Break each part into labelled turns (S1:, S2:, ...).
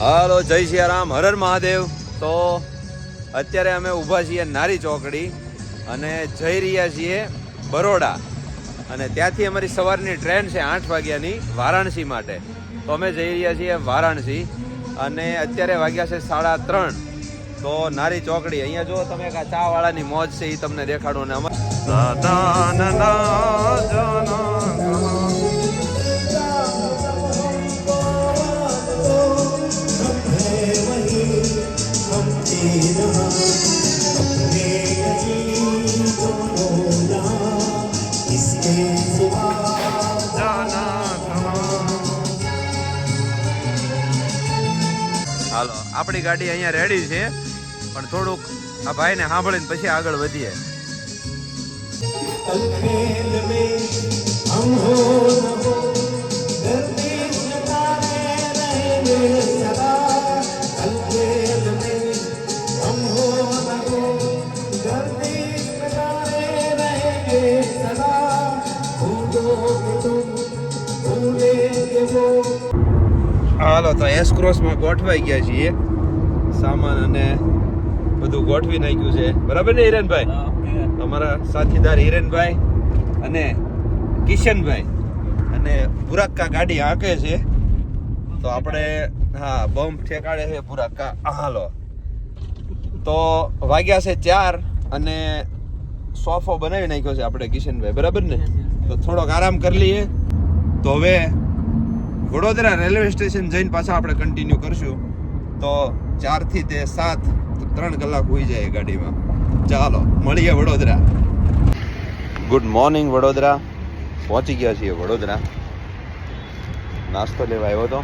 S1: હાલો, જય સિયારામ, હરર મહાદેવ. તો અત્યારે અમે ઊભા છીએ નારી ચોકડી અને જઈ રહ્યા છીએ બરોડા. અને ત્યાંથી અમારી સવારની ટ્રેન છે આઠ વાગ્યાની વારાણસી માટે. તો અમે જઈ રહ્યા છીએ વારાણસી અને અત્યારે વાગ્યા છે સાડા ત્રણ. તો નારી ચોકડી, અહીંયા જો તમે ચા વાળાની મોજ છે એ તમને દેખાડું ને હાલો, આપણી ગાડી અહીંયા રેડી છે, પણ થોડુંક આ ભાઈને સાંભળીને પછી આગળ વધીએ.
S2: અલખેલ મે હમ હો रहेंगे सदा भूलोगे तुम भूलेंगे वो
S1: હાલો તો એસ ક્રોસમાં ગોઠવાઈ ગયા છીએ સામાન અને બધું ગોઠવી નાખ્યું છે બરાબર ને હિરેનભાઈ અમારા સાથીદાર હિરેનભાઈ અને કિશનભાઈ અને પુરાક્કા ગાડી હાંકે છે તો આપણે હા બમ ઠેકાડે છે પુરાક્કા હાલો તો વાગ્યા છે ચાર અને સોફો બનાવી નાખ્યો છે આપણે કિશનભાઈ બરાબર ને? તો થોડોક આરામ કરી લઈએ. તો હવે વડોદરા રેલવે સ્ટેશન જઈને પાછા આપણે કન્ટિન્યુ કરશું. તો ચારથી તે સાત ત્રણ કલાક હોઈ જાય ગાડીમાં. ચાલો મળીએ વડોદરા. Good morning Vadodara. પહોંચી ગયા છીએ વડોદરા. નાસ્તો લેવા આવ્યો હતો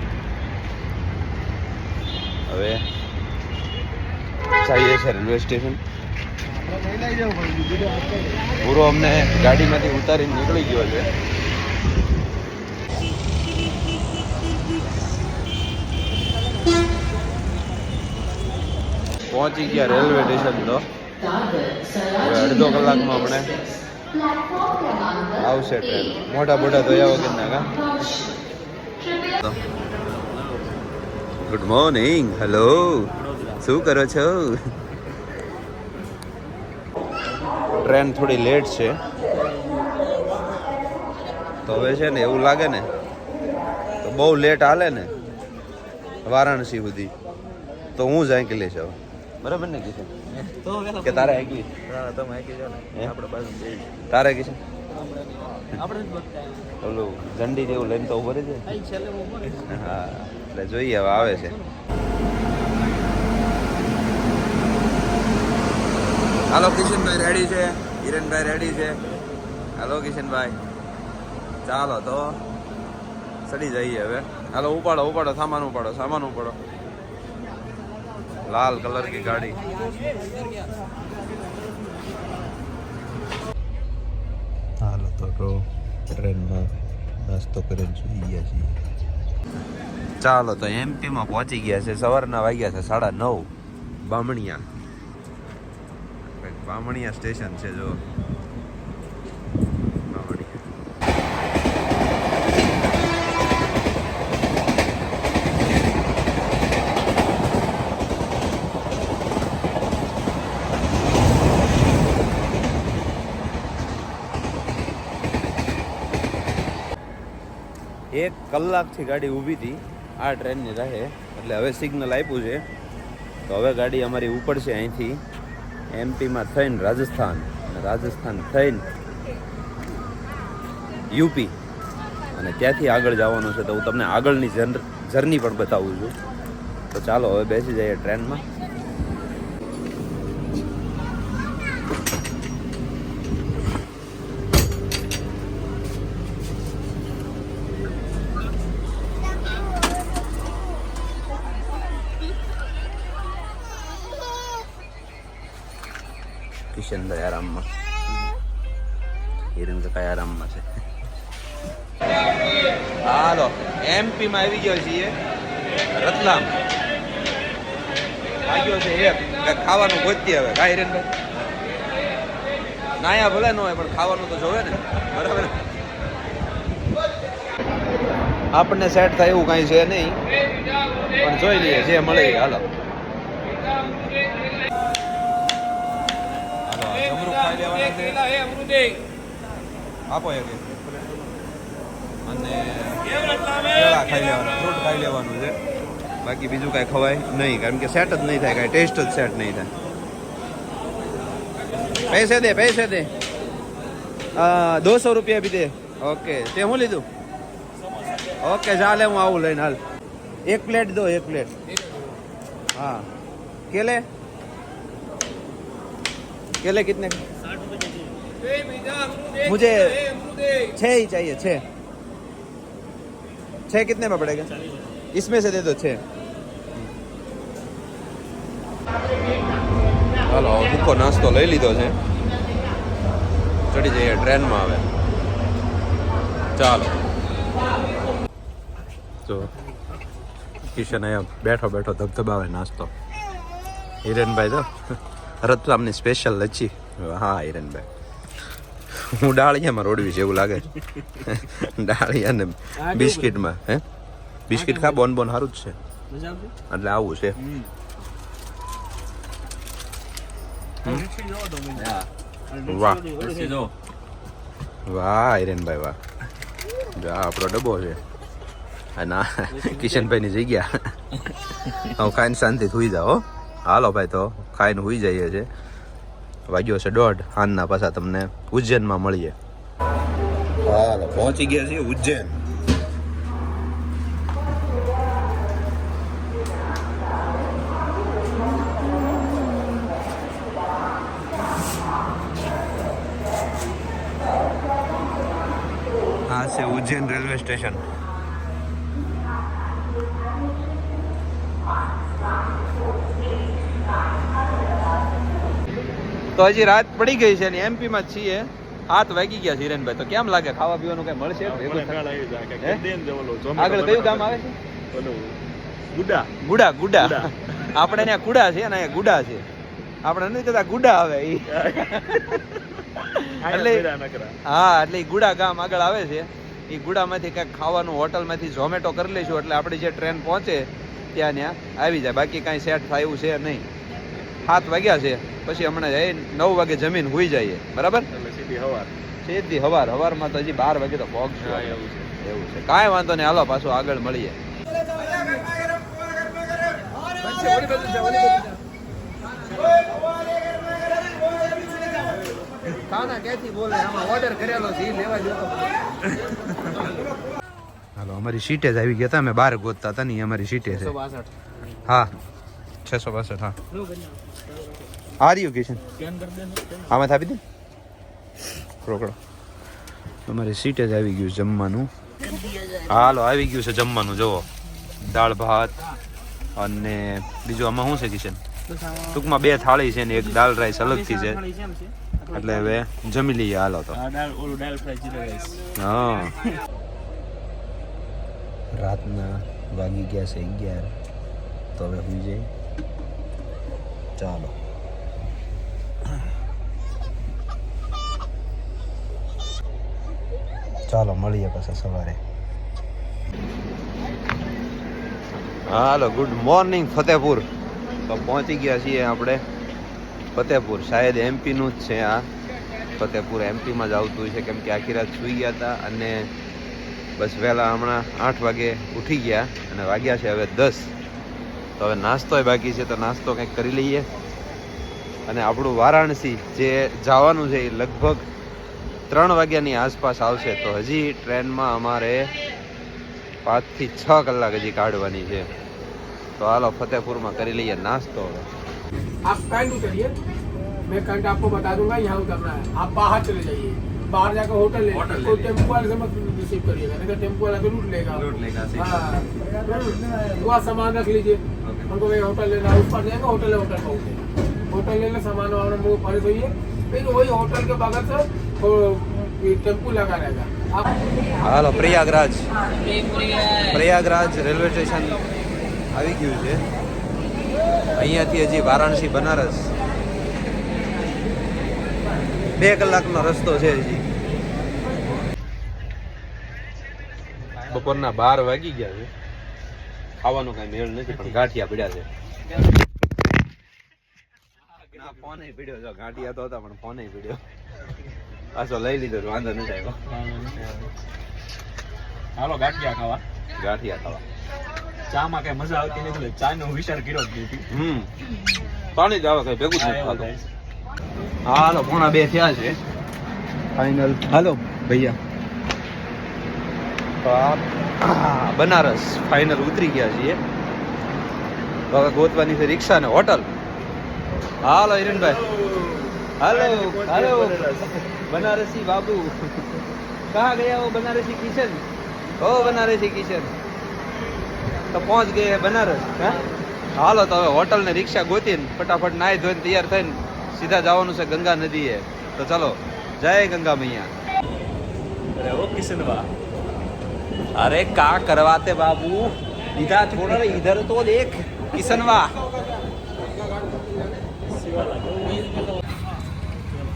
S1: હવે જઈએ છે રેલવે સ્ટેશન. પૂરો અમને ગાડીમાંથી ઉતારીને નીકળી ગયો છે. પહોંચી ગયા રેલવે સ્ટેશન તો. હવે અડધો કલાકમાં આપણે આવશે ટ્રેન. મોટા મોટા ધોયા વગરના કા? ગુડ મોર્નિંગ હેલો શું કરો છો? ટ્રેન થોડી લેટ છે. તો હવે છે ને એવું લાગે ને, તો બહુ લેટ હાલે ને વારાણસી સુધી. તો હું જ આંકી લઈશ હવે. બરાબર ને કીધું કે તારે આંકી પાસે તારે કીધું ઓલું ઝંડી જેવું લઈને તો ઊભો રહી છે હા, એટલે જોઈએ હવે આવે છે. હાલો કિશનભાઈ રેડી છે? હિરેનભાઈ રેડી છે? હાલો કિશનભાઈ. ચાલો તો ચડી જઈએ હવે. હાલો, ઉપાડો ઉપાડો, સામાન ઉપાડો સામાન ઉપાડો. લાલ કલર કી ગાડી. હાલો તો તો ટ્રેનમાં નાસ્તો કરીને સુઈ ગયા છીએ. ચાલો તો એમપીમાં પહોંચી ગયા છે. સવારના વાગ્યા છે સાડા નવ. બામણિયા. બામણિયા સ્ટેશન છે, જો. એક કલાકથી ગાડી ઊભી હતી. આ ટ્રેનની રાહે. એટલે હવે સિગ્નલ આપ્યું છે. તો હવે ગાડી અમારી ઉપડશે અહીંથી. એમપીમાં થઈને રાજસ્થાન રાજસ્થાન થઈને યુપી. અને ત્યાંથી આગળ જવાનું છે તો હું તમને આગળની જર્ની પણ બતાવું છું. તો ચાલો, હવે બેસી જઈએ ટ્રેનમાં. કિશનભાઈ આરામમાં હિરેન કાકા આરામમાં છે હાલો એમપીમાં આવી ગયો છીએ રતલામ. આવ્યો છે એક. ખાવાનું ગોતતી હવે. કાંઈ હિરેનભાઈ નાયા ભલે ન હોય પણ ખાવાનું તો જોવે ને. બરાબર? આપણને સેટ થાય એવું કાંઈ છે નહીં. પણ જોઈ લઈએ જે મળે હાલો, જમરૂખ ખાઈ લેવાના છે. ખાઈ લેવાનું છે. બાકી બીજું કાંઈ ખવાય નહીં કારણ કે સેટ જ નહીં થાય કાંઈ ટેસ્ટ જ સેટ નહીં થાય. પૈસે દે પૈસે દે. દોસો રૂપિયા બી દે. ઓકે તે શું લીધું? ઓકે ચાલે હું આવું લઈને હાલ. એક પ્લેટ દો એક પ્લેટ. હા. કેલે? કેલે કિતને? मुझे छः ही चाहिए छः छः कितने में पड़ेगा इसमें से दे दो छः હાલો ભૂખો નાસ્તો લઈ લીધો છે ચડી જઈએ ટ્રેનમાં આવે ચાલો જો કિશન અહીંયા બેઠો બેઠો ધબધબાવે નાસ્તો હિરેનભાઈ તો રતલામની સ્પેશિયલ લચ્છી હા હિરેનભાઈ હું ડાળિયામાં રોડવી છે એવું લાગે છે. ડાળિયા ને બિસ્કિટમાં હે? બિસ્કિટ ખા બોન બોન સારું જ છે. એટલે આવું છે. વાહ. વાહ આયરનભાઈ વાહ. જો આ આપણો ડબ્બો છે. અને આ કિશનભાઈની જગ્યા. હું ખાઈને શાંતિ સુઈ જાઓ હો. હાલો ભાઈ તો ખાઈને સુઈ જઈએ છે. વાગ્યો છે દોઢ. હાનના પાછા તમને ઉજ્જૈનમાં મળીએ. હાલો, પહોંચી ગયા છીએ ઉજ્જૈન. આ છે ઉજ્જૈન રેલવે સ્ટેશન. તો હજી રાત પડી ગઈ છે ને એમપી માં જ છીએ. હાથ વાગી ગયા છે હિરેનભાઈ. તો કેમ લાગે? ખાવા પીવાનું કઈ મળશે? આગળ કયું ગામ આવે છે?
S3: ગુડા.
S1: ગુડા ગુડા. આપણે ત્યાં કુડા છે અને અહીંયા ગુડા છે. આપણે નથી કહેતા ગુડા આવે ઈ. એટલે હા એટલે ગુડા ગામ આગળ આવે છે. એ ગુડામાંથી કંઈક ખાવાનું હોટલમાંથી ઝોમેટો કરી લઈશું એટલે આપણી જે ટ્રેન પહોંચે ત્યાં ત્યાં આવી જાય. બાકી કાંઈ સેટ થાય એવું છે નહીં. સાત વાગ્યા છે પછી હમણાં જઈ નવ વાગે જમીન હોઈ જઈએ બરાબર? સીધી હવાર. હવારમાં તો હજી બાર વાગે તો પહોંચશું એવું છે. કાંઈ વાંધો નહીં હાલો પાછું આગળ મળીએ. છે હાલો અમારી સીટે જ આવી ગયા હતા અમે બહાર ગોતતા હતા ને અમારી સીટે છે. હા છસો બાસઠ હા. આ રહ્યું કિશન આમાં થાપી દે. રોકડો. અમારી સીટ જ આવી ગયું છે જમવાનું. હાલો આવી ગયું છે જમવાનું જુઓ. દાળ ભાત અને બીજું આમાં શું છે કિશન? ટૂંકમાં બે થાળી છે ને એક દાળ રાઈસ અલગથી છે. એટલે હવે જમી લઈએ હાલો તો. હા. રાતના વાગી ગયા છે અગિયાર. તો હવે હું જઈ ચાલો. ચાલો, મળીએ પછી સવારે. હાલો ગુડ મોર્નિંગ ફતેપુર તો પહોંચી ગયા છીએ આપણે ફતેપુર શાયદ એમપીનું જ છે આ. ફતેપુર એમપીમાં જ આવતું છે, કેમ કે આખી રાત સૂઈ ગયા હતા અને બસ વહેલા હમણાં આઠ વાગે ઉઠી ગયા અને વાગ્યા છે હવે દસ. તો હવે નાસ્તોય બાકી છે, તો નાસ્તો કંઈક કરી લઈએ. અને આપણું વારાણસી જે જવાનું છે એ લગભગ ત્રણ વાગ્યાની આસપાસ આવશે તો હજી ટ્રેનમાં અમારે પાંચથી છ કલાક હજી કાઢવાની છે તો હાલો ફતેપુરમાં કરી લઈએ નાસ્તો હવે
S4: आप कैंट उतरिए मैं कैंट आपको बता दूंगा यहाँ उतरना है आप बाहर चले जाइए बाहर जाकर होटल ले
S1: होटल ले
S4: कोई टेम्पो वाले से मत रिसीव करिएगा नहीं तो टेम्पो वाला तो लूट लेगा
S1: लूट लेगा, सही
S4: हाँ वहाँ सामान रख लीजिए हमको भाई होटल लेना है उस पर जाएंगे होटल है होटल पहुँचे होटल ले ले सामान वामान मुँह भरे सोइए फिर वही होटल के बगल से
S1: હાલો પ્રયાગરાજ. પ્રયાગરાજ. રેલવે સ્ટેશન આવી ગયું છે. અહીંયાથી હજી વારાણસી બનારસ. બે કલાકનો રસ્તો છે હજી. બપોરના બાર વાગી ગયા છે. ખાવાનો કઈ મેળ નથી પણ ગાંઠિયા પીડ્યા છે. ના ફોને પીડ્યો જો ગાંઠિયા તો હતા પણ ફોને પીડ્યો. પાછો લઈ લીધો તો વાંધો નથી આવ્યો.
S3: હાલો ગાંઠિયા ખાવા.
S1: ગાંઠિયા ખાવા.
S3: ચામાં કઈ મજા આવતી નથી ચા ચાનો વિચાર કર્યો જ નથી.
S1: હમ. પાણી જ આવે કઈ ભેગું જ નથી હાલો પોણા બે થયા છે. ફાઇનલ હાલો ભૈયા. બનારસ ફાઇનલ ઉતરી ગયા છીએ. હવે ગોતવાની છે રિક્ષા ને હોટલ. હાલો હિરણભાઈ હાલો હાલો. બનારસી બાબુ. કહા ગયા હો બનારસી કિશન? ઓ બનારસી કિશન. તો પહોંચ ગયે બનારસ હા? હાલો તો હવે હોટલ ને રિક્ષા ગોતી ને ફટાફટ નાહી ધોઈને તૈયાર થઈને સીધા જવાનું છે ગંગા નદી એ તો ચાલો જય ગંગા મૈયા.
S3: ઓ કિશન વા
S1: અરે કા કરવાતે બાબુ? ઈધા થોડા રે ઈધર તો દેખ કિશનવા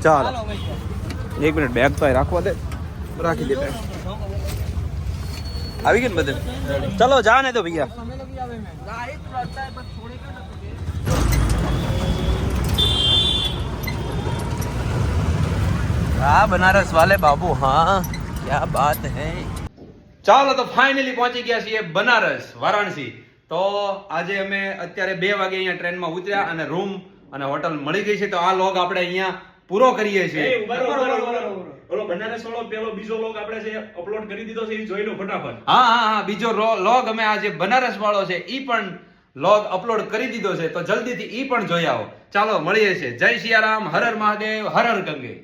S1: ચાલો. એક મિનિટ બેગ તો રાખવા દે. રાખી દે બેગ આવી ગઈ ને બધે? ચલો, જા ને તો ભૈયા. હા બનારસ વાલે બાબુ, હા, ક્યા બાત હે? ચાલો તો ફાઇનલી પહોંચી ગયા છીએ બનારસ, વારાણસી. તો આજે અમે અત્યારે બે વાગે અહીંયા ટ્રેનમાં ઉતર્યા અને રૂમ અને હોટલ મળી ગઈ છે. તો આ લોગ આપણે અહીંયા પૂરો કરીએ છીએ.
S3: ઓલો બનારસ વાળો પેલો બીજો લોગ આપણે જે અપલોડ કરી દીધો છે એ જોઈ લો ફટાફટ.
S1: હા હા હા બીજો લોગ અમે આ જે બનારસ વાળો છે ઈ પણ લોગ અપલોડ કરી દીધો છે તો જલ્દીથી ઈ પણ જોઈ આવો. ચાલો મળીએ છીએ. જય સિયારામ હર હર મહાદેવ હર હર ગંગે.